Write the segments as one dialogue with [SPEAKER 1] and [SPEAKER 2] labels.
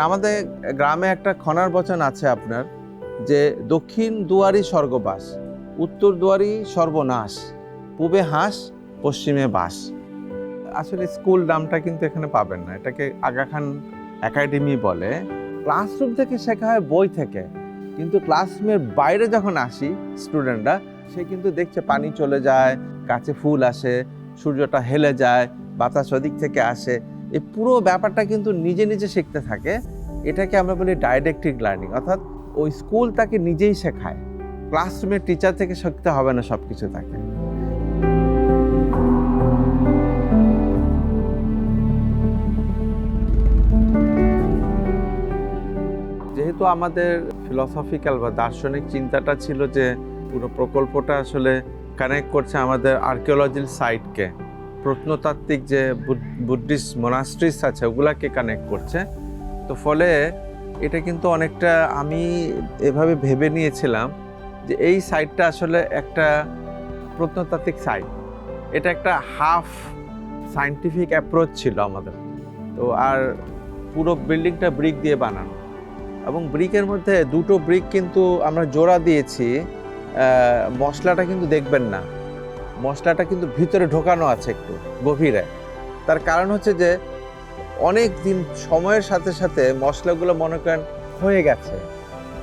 [SPEAKER 1] আমাদের গ্রামে একটা খনার বচন আছে আপনার, যে দক্ষিণ দুয়ারি স্বর্গবাস, উত্তর দুয়ারি সর্বনাশ, পূবে হাঁস, পশ্চিমে বাস আসলে স্কুল নামটা কিন্তু এখানে পাবেন না, এটাকে আগা খান একাডেমি বলে। ক্লাসরুম থেকে শেখা হয় বই থেকে, কিন্তু ক্লাসরুমের বাইরে যখন আসি স্টুডেন্টরা, সে কিন্তু দেখছে পানি চলে যায়, গাছে ফুল আসে, সূর্যটা হেলে যায়, বাতাস ওদিক থেকে আসে এই পুরো ব্যাপারটা কিন্তু নিজে নিজে শিখতে থাকে। এটাকে আমরা বলি ডাইরেক্টিক লার্নিং অর্থাৎ ওই স্কুল তাকে নিজেই শেখায়। ক্লাসরুমের টিচার থেকে শিখতে হবে না সব কিছু তাকে। যেহেতু আমাদের ফিলসফিক্যাল বা দার্শনিক চিন্তাটা ছিল যে পুরো প্রকল্পটা আসলে কানেক্ট করছে আমাদের আর্কিওলজির সাইটকে প্রত্নতাত্ত্বিক যে বুদ্ধিস্ট মোনাস্ট্রিস আছে, ওগুলাকে কানেক্ট করছে। তো ফলে এটা কিন্তু অনেকটা আমি এভাবে ভেবে নিয়েছিলাম যে এই সাইটটা আসলে একটা প্রত্নতাত্ত্বিক সাইট এটা একটা হাফ সায়েন্টিফিক অ্যাপ্রোচ ছিল আমাদের। তো আর পুরো বিল্ডিংটা ব্রিক দিয়ে বানানো। এবং ব্রিকের মধ্যে দুটো ব্রিক কিন্তু আমরা জোড়া দিয়েছি। মশলাটা কিন্তু দেখবেন না। মশলাটা কিন্তু ভিতরে ঢোকানো আছে একটু গভীরে। তার কারণ হচ্ছে যে, অনেক দিন সময়ের সাথে সাথে মশলাগুলো মনে করেন হয়ে গেছে,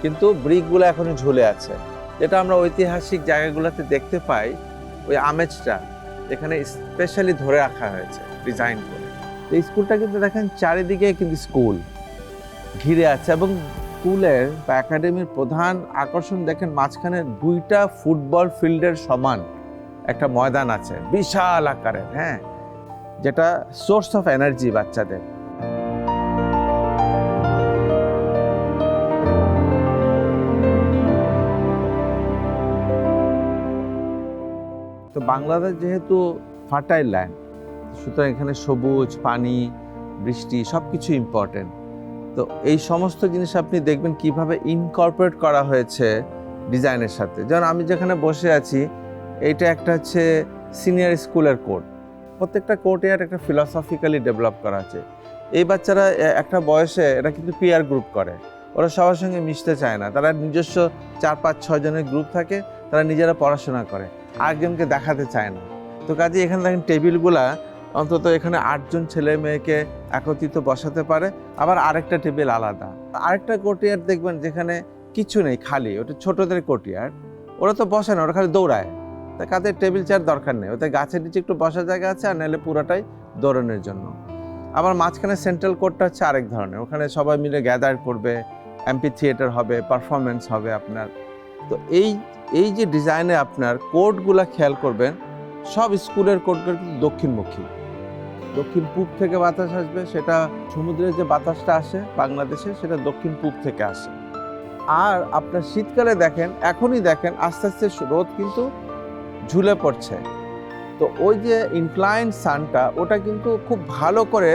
[SPEAKER 1] কিন্তু ব্রিকগুলো এখনও ঝুলে আছে। যেটা আমরা ঐতিহাসিক জায়গাগুলোতে দেখতে পাই, ওই আমেজটা এখানে স্পেশালি ধরে রাখা হয়েছে ডিজাইন করে। এই স্কুলটা কিন্তু দেখেন চারিদিকে কিন্তু স্কুল ঘিরে আছে এবং স্কুলের বা একাডেমির প্রধান আকর্ষণ দেখেন মাঝখানে দুইটা ফুটবল ফিল্ডের সমান। একটা ময়দান আছে, বিশাল আকারের হ্যাঁ যেটা সোর্স অফ এনার্জি বাচ্চাদের। তো বাংলাদেশ যেহেতু ফার্টাইল ল্যান্ড সুতরাং এখানে সবুজ, পানি, বৃষ্টি সব কিছু ইম্পর্টেন্ট তো এই সমস্ত জিনিস আপনি দেখবেন কীভাবে ইনকর্পোরেট করা হয়েছে ডিজাইনের সাথে। যেমন আমি যেখানে বসে আছি এইটা একটা হচ্ছে সিনিয়র স্কুলের কোর্ট প্রত্যেকটা কোর্টে আর একটা ফিলসফিক্যালি ডেভেলপ করা আছে। এই বাচ্চারা একটা বয়সে এটা কিন্তু পিয়ার গ্রুপ করে। ওরা সবার সঙ্গে মিশতে চায় না। তারা নিজস্ব চার, পাঁচ, ছয় জনের গ্রুপ থাকে, তারা নিজেরা পড়াশোনা করে। আরেকজনকে দেখাতে চায় না। তো কাজে এখানে দেখেন টেবিলগুলা অন্তত এখানে আটজন ছেলে মেয়েকে একত্রিত বসাতে পারে। আবার আরেকটা টেবিল আলাদা। আরেকটা কোর্টিয়ার দেখবেন যেখানে কিছু নেই, খালি। ওটা ছোটদের কোর্টিয়ার ওরা তো বসে না, ওরা খালি দৌড়ায়। তা কাদের টেবিল চেয়ার দরকার নেই। ওতে গাছের নিচে একটু বসার জায়গা আছে আর নাহলে পুরোটাই দৌড়ানোর জন্য। আবার মাঝখানে সেন্ট্রাল কোর্টটা হচ্ছে আরেক ধরনের। ওখানে সবাই মিলে গ্যাদার করবে এমপি থিয়েটার হবে পারফরমেন্স হবে আপনার। তো এই এই যে ডিজাইনে আপনার কোর্টগুলা খেয়াল করবেন, সব স্কুলের কোর্টগুলো কিন্তু দক্ষিণমুখী। দক্ষিণ পূব থেকে বাতাস আসবে, সেটা সমুদ্রের যে বাতাসটা আসে বাংলাদেশে, সেটা দক্ষিণ পূব থেকে আসে। আর আপনার শীতকালে দেখেন, এখনই দেখেন, আস্তে আস্তে রোদ কিন্তু ঝুলে পড়ছে। তো ওই যে ইনক্লাইন সানটা ওটা কিন্তু খুব ভালো করে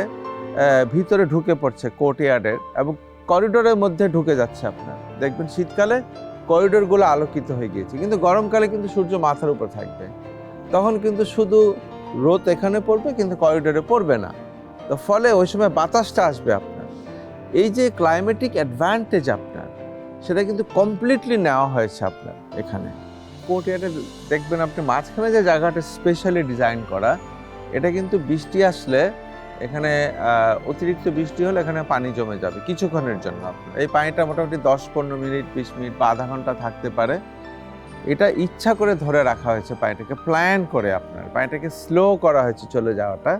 [SPEAKER 1] ভিতরে ঢুকে পড়ছে কোর্টইয়ার্ডের এবং করিডোরের মধ্যে ঢুকে যাচ্ছে আপনার। দেখবেন শীতকালে করিডোরগুলো আলোকিত হয়ে গিয়েছে, কিন্তু গরমকালে কিন্তু সূর্য মাথার উপর থাকবে। তখন কিন্তু শুধু রোদ এখানে পড়বে, কিন্তু করিডোরে পড়বে না। তো ফলে ওই সময় বাতাসটা আসবে আপনার। এই যে ক্লাইমেটিক অ্যাডভান্টেজ আপনার, সেটা কিন্তু কমপ্লিটলি নেওয়া হয়েছে আপনার এখানে। কোর্টইয়ার্ডে দেখবেন আপনি মাঝখানে যে জায়গাটা স্পেশালি ডিজাইন করা, এটা কিন্তু বৃষ্টি আসলে এখানে অতিরিক্ত বৃষ্টি হলে এখানে পানি জমে যাবে কিছুক্ষণের জন্য। আপনার এই পানিটা মোটামুটি দশ পনেরো মিনিট, বিশ মিনিট বা আধা ঘণ্টা থাকতে পারে। এটা ইচ্ছা করে ধরে রাখা হয়েছে পানিটাকে প্ল্যান করে আপনার। পানিটাকে স্লো করা হয়েছে চলে যাওয়াটা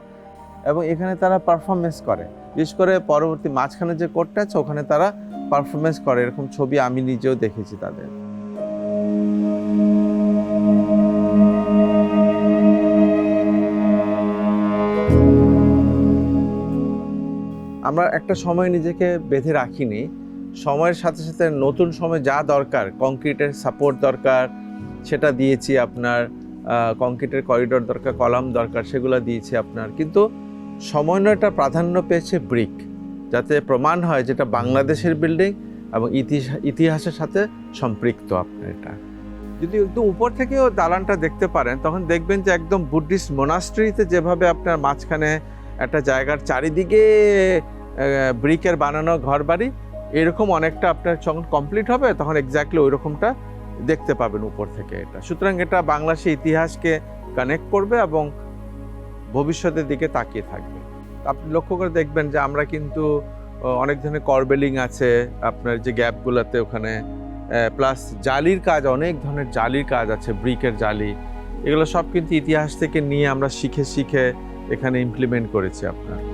[SPEAKER 1] এবং এখানে তারা পারফরমেন্স করে। বিশেষ করে পরবর্তী মাঝখানে যে কোর্টটা আছে, ওখানে তারা পারফরমেন্স করে। এরকম ছবি আমি নিজেও দেখেছি তাদের। আমরা একটা সময় নিজেকে বেঁধে রাখিনি। সময়ের সাথে সাথে নতুন সময় যা দরকার, কংক্রিটের সাপোর্ট দরকার, সেটা দিয়েছি আপনার কংক্রিটের করিডোর দরকার, কলাম দরকার, সেগুলো দিয়েছি আপনার। কিন্তু সমন্বয়টা প্রাধান্য পেয়েছে ব্রিক যাতে প্রমাণ হয় যেটা বাংলাদেশের বিল্ডিং এবং ইতিহাস, ইতিহাসের সাথে সম্পৃক্ত আপনার এটা। যদি একদম উপর থেকেও দালানটা দেখতে পারেন, তখন দেখবেন যে একদম বুদ্ধিস্ট মোনাস্ট্রিতে যেভাবে আপনার মাঝখানে একটা জায়গার চারিদিকে ব্রিকের বানানো ঘর বাড়ি এরকম অনেকটা আপনার যখন কমপ্লিট হবে, তখন এক্স্যাক্টলি ওই রকমটা দেখতে পাবেন উপর থেকে এটা। সুতরাং এটা বাংলাদেশের ইতিহাসকে কানেক্ট করবে এবং ভবিষ্যতের দিকে তাকিয়ে থাকবে। আপনি লক্ষ্য করে দেখবেন যে আমরা কিন্তু অনেক ধরনের করবেলিং আছে, আপনার যে গ্যাপগুলোতে ওখানে প্লাস জালির কাজ, অনেক ধরনের জালির কাজ আছে, ব্রিকের জালি। এগুলো সব কিন্তু ইতিহাস থেকে নিয়ে আমরা শিখে শিখে এখানে ইমপ্লিমেন্ট করেছি আপনার।